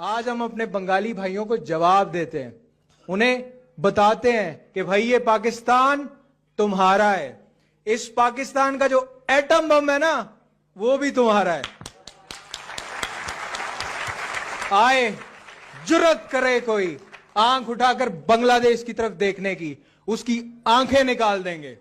आज हम अपने बंगाली भाइयों को जवाब देते हैं। उन्हें बताते हैं कि भाई, ये पाकिस्तान तुम्हारा है। इस पाकिस्तान का जो एटम बम है ना, वो भी तुम्हारा है। आए जुरत करे कोई आँख उठाकर बांग्लादेश की तरफ़ देखने की, उसकी आँखें निकाल देंगे।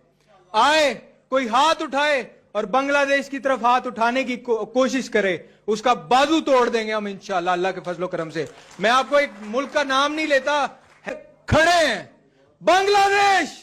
आए, कोई हाथ उठाए और बांग्लादेश की तरफ हाथ उठाने की को, कोशिश करे उसका बाजू तोड़ देंगे हम इंशाल्लाह अल्लाह के फजलो करम से मैं आपको एक मुल्क का नाम नहीं लेता है- खड़े हैं बांग्लादेश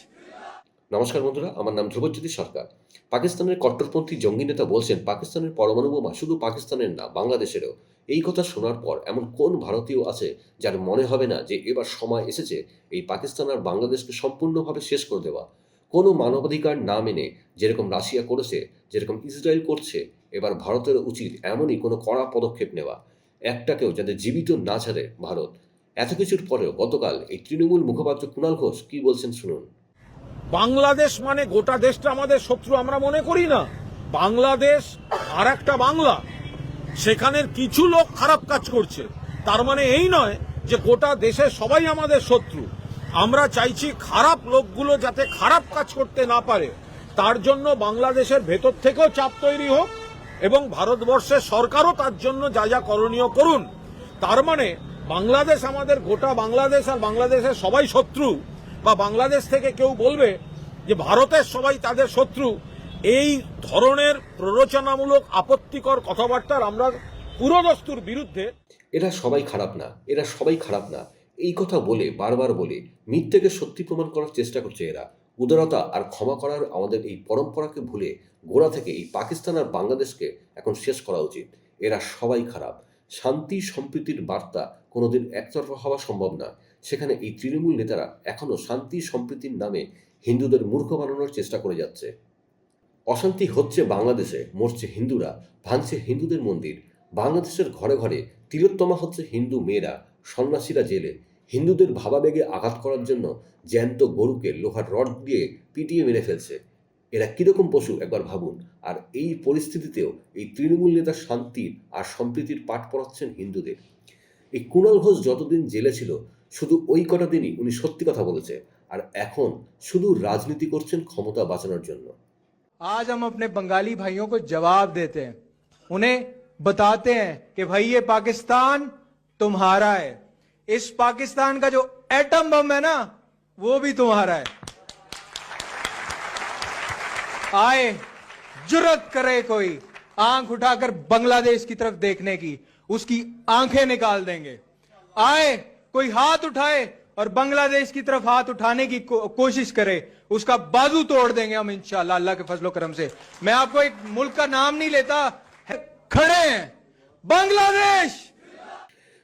নমস্কার বন্ধুরা আমার নাম ধ্রুবজ্যোতি সরকার পাকিস্তানের কট্টরপন্থী জঙ্গি নেতা বলছেন পাকিস্তানের পরমাণু বোমা শুধু পাকিস্তানের না বাংলাদেশেরও এই কথা শোনার পর এমন কোন ভারতীয় আছে যার মনে হবে না যে এবার সময় এসেছে এই পাকিস্তান আর বাংলাদেশকে সম্পূর্ণভাবে শেষ করে দেওয়া কোনো মানবাধিকার না মেনে যেরকম রাশিয়া করেছে, যেরকম ইসরায়েল করছে, এবার ভারতের উচিত এমনই কোনো কড়া পদক্ষেপ নেওয়া। একটাকেও যাতে জীবিত না ছাড়ে ভারত। এত কিছুর পরেও গতকাল এই তৃণমূল মুখপাত্র কুণাল ঘোষ কি বলছেন শুনুন। বাংলাদেশ মানে গোটা দেশটা আমাদের শত্রু, আমরা মনে করি না। বাংলাদেশ আর একটা বাংলা। সেখানের কিছু লোক খারাপ কাজ করছে। তার মানে এই নয় যে গোটা দেশের সবাই আমাদের শত্রু। আমরা চাইছি খারাপ লোকগুলো যাতে খারাপ কাজ করতে না পারে। তার জন্য বাংলাদেশের ভেতর থেকেও চাপ তৈরি হোক এবং ভারতবর্ষের সরকারও তার জন্য যা যা করণীয় করুন। তার মানে বাংলাদেশ আমাদের গোটা বাংলাদেশ আর বাংলাদেশের সবাই শত্রু বা বাংলাদেশ থেকে কেউ বলবে যে ভারতের সবাই তাদের শত্রু, এই ধরনের প্ররোচনামূলক আপত্তিকর কথাবার্তার আমরা পুরোদস্তুর বিরুদ্ধে এরা সবাই খারাপ না, এরা সবাই খারাপ না। এই কথা বলে, বারবার বলে মিথ্যেকে সত্যি প্রমাণ করার চেষ্টা করছে এরা। উদারতা আর ক্ষমা করার আমাদের এই পরম্পরাকে ভুলে গোড়া থেকে এই পাকিস্তান আর বাংলাদেশকে এখন শেষ করা উচিত। এরা সবাই খারাপ। শান্তি, সম্প্রীতির বার্তা কোনোদিন একতরফা হওয়া সম্ভব না। সেখানে এই তৃণমূল নেতারা এখনও শান্তি, সম্প্রীতির নামে হিন্দুদের মূর্খ বানানোর চেষ্টা করে যাচ্ছে। অশান্তি হচ্ছে বাংলাদেশে, মরছে হিন্দুরা, ভাঙছে হিন্দুদের মন্দির। বাংলাদেশের ঘরে ঘরে তিলোত্তমা হচ্ছে হিন্দু মেয়েরা। সন্ন্যাসীরা জেলে হিন্দুদের ভাবাবেগে আঘাত করার জন্য জ্যান্ত গরুকে লোহার রড দিয়ে পিটিয়ে মেরে ফেলছে এরা কিরকম পশু একবার ভাবুন আর এই পরিস্থিতিতেও এই তৃণমূল নেতা শান্তির আর সম্প্রীতির পাঠ পড়াচ্ছেন হিন্দুদের এই কুণাল ঘোষ যতদিন জেলে ছিল শুধু ওই কটা দিনই উনি সত্যি কথা বলেছে আর এখন শুধু রাজনীতি করছেন ক্ষমতা বাঁচানোর জন্য आज हम अपने बंगाली भाइयों को जवाब देते हैं उन्हें बताते हैं कि भाई ये पाकिस्तान तुम्हारा है। इस पाकिस्तान का जो एटम बम है ना वो भी तुम्हारा है। आए जुरत करे कोई आँख उठाकर बांग्लादेश की तरफ़ देखने की उसकी आँखें निकाल देंगे। आए कोई हाथ उठाए और बांग्लादेश की तरफ़ हाथ उठाने की को, कोशिश करे उसका बाजू तोड़ देंगे हम इंशाल्लाह अल्लाह के फजलो करम से। मैं आपको एक मुल्क का नाम नहीं लेता खड़े हैं। बांग्लादेश!